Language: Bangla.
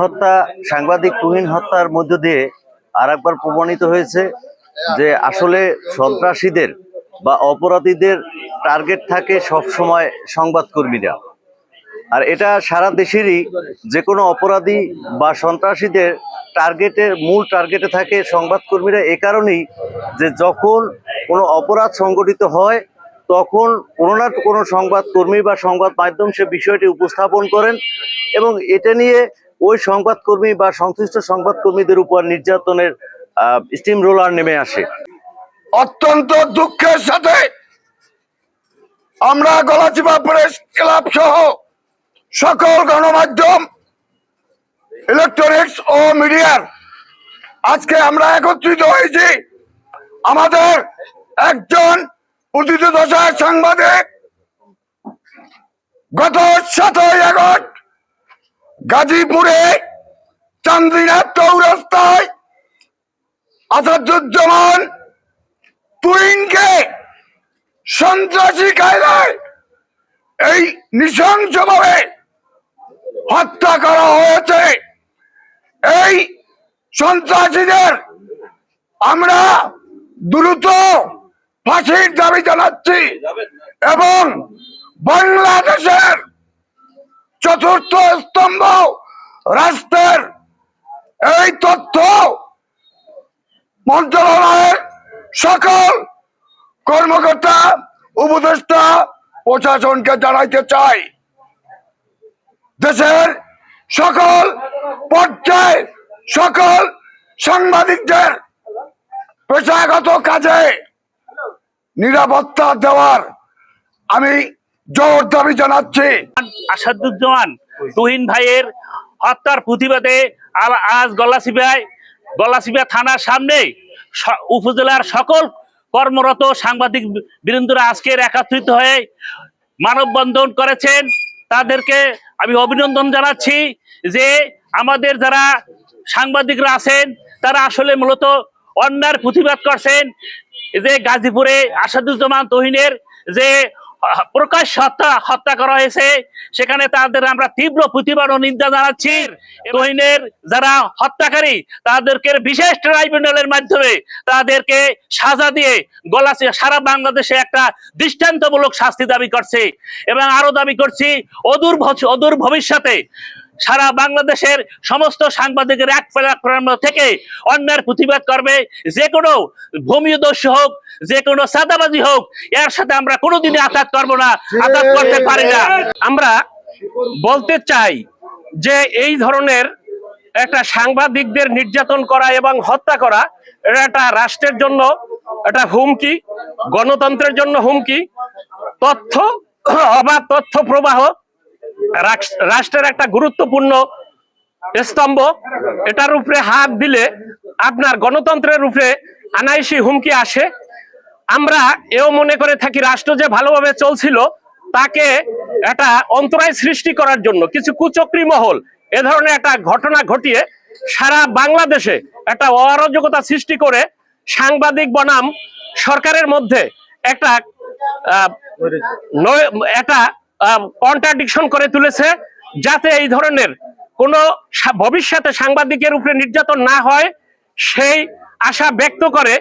হত্যা, সাংবাদিক তুহিন হত্যার মধ্য দিয়ে আর একবার প্রমাণিত হয়েছে যে আসলে সন্ত্রাসীদের বা অপরাধীদের টার্গেট থাকে সব সময় সংবাদকর্মীরা। আর এটা সারা দেশেরই যে কোনো অপরাধী বা সন্ত্রাসীদের টার্গেটের মূল টার্গেটে থাকে সংবাদকর্মীরা এ কারণেই যে যখন কোনো অপরাধ সংগঠিত হয়, তখন কোনো না কোনো সংবাদকর্মী বা সংবাদ মাধ্যম সে বিষয়টি উপস্থাপন করেন এবং এটা নিয়ে ওই সংবাদকর্মী বা সংশ্লিষ্ট সংবাদকর্মীদের উপর নির্যাতনের স্টিম রোলার নেমে আসে। অত্যন্ত দুঃখের সাথে আমরা গলাচিপা প্রেস ক্লাব সহ সকল গণমাধ্যম ইলেকট্রনিক্স ও মিডিয়ার আজকে আমরা একত্রিত হয়েছি আমাদের একজন উদিত দশার সাংবাদিক। গত সাতই আগস্ট গাজীপুরে চান্দিনা চৌরাস্তায় আসাদুজ্জামান তুইনকে সন্ত্রাসী কায়দায় এই নৃশংসভাবে হত্যা করা হয়েছে। এই সন্ত্রাসীদের আমরা দ্রুত ফাঁসির দাবি জানাচ্ছি এবং বাংলাদেশের চতুর্থ স্তম্ভ রাষ্ট্রের এই তথ্য মন্ত্রণালয়ের সকল কর্মকর্তা, উপদেষ্টা, প্রশাসনকে জানাইতে চাই। দেশের সকল পর্যায়ে সকল সাংবাদিকদের পেশাগত কাজে নিরাপত্তা দেওয়ার আমি জোর দাবি জানাচ্ছি। আসাদুজ্জামান তুহিন ভাইয়ের হত্যার প্রতিবাদে আজ গলাচিপায় গলাচিপা থানার সামনে উপজেলার সকল কর্মরত সাংবাদিক বীরেন্দ্র আজকের একত্রিত হয়ে মানববন্ধন করেছেন। তাদেরকে আমি অভিনন্দন জানাচ্ছি যে আমাদের যারা সাংবাদিকরা আছেন, তারা আসলে মূলত অন্যার প্রতিবাদ করছেন। যে গাজীপুরে আসাদুজ্জামান তহিনের যে প্রকাশ হত্যা হত্যা করা হয়েছে। সেখানে তাদের আমরা তীব্র প্রতিবাদ ও নিন্দা জানাচ্ছি। তহিনের যারা হত্যাকারী তাদেরকে বিশেষ ট্রাইব্যুনালের মাধ্যমে তাদেরকে সাজা দিয়ে গলা সারা বাংলাদেশে একটা দৃষ্টান্তমূলক শাস্তি দাবি করছে। এবং আরও দাবি করছি অদূর অদূর ভবিষ্যতে সারা বাংলাদেশের সমস্ত সাংবাদিকের এক প্ল্যাটফর্ম থেকে অন্যায়ের প্রতিবাদ করবে। যে কোনো ভূমিদস্যু হোক, যে কোনো সাদাবাজি হোক, এর সাথে আমরা কোনোদিনই আঘাত করব না, আঘাত করতে পারি না। আমরা বলতে চাই যে এই ধরনের একটা সাংবাদিকদের নির্যাতন করা এবং হত্যা করা, এটা একটা রাষ্ট্রের জন্য একটা হুমকি, গণতন্ত্রের জন্য হুমকি। তথ্য, অবাধ তথ্য প্রবাহ রাষ্ট্রের একটা গুরুত্বপূর্ণ স্তম্ভ, এটার উপরে হাত দিলে আপনার গণতন্ত্রের উপরে আনাইসি হুমকি আসে। আমরা এও মনে করে থাকি রাষ্ট্র যে ভালোভাবে চলছিল, তাকে একটা অন্তরায় সৃষ্টি করার জন্য কিছু কুচক্রী মহল, এ ধরনের একটা ঘটনা ঘটিয়ে সারা বাংলাদেশে একটা অরাজকতা সৃষ্টি করে সাংবাদিক বনাম সরকারের মধ্যে একটা একটা কন্ট্রাডিকশন করে তুলেছে যাতে এই ধরনের কোনো ভবিষ্যতে সাংবাদিকের উপরে নির্যাতন না হয়, সেই আশা ব্যক্ত করে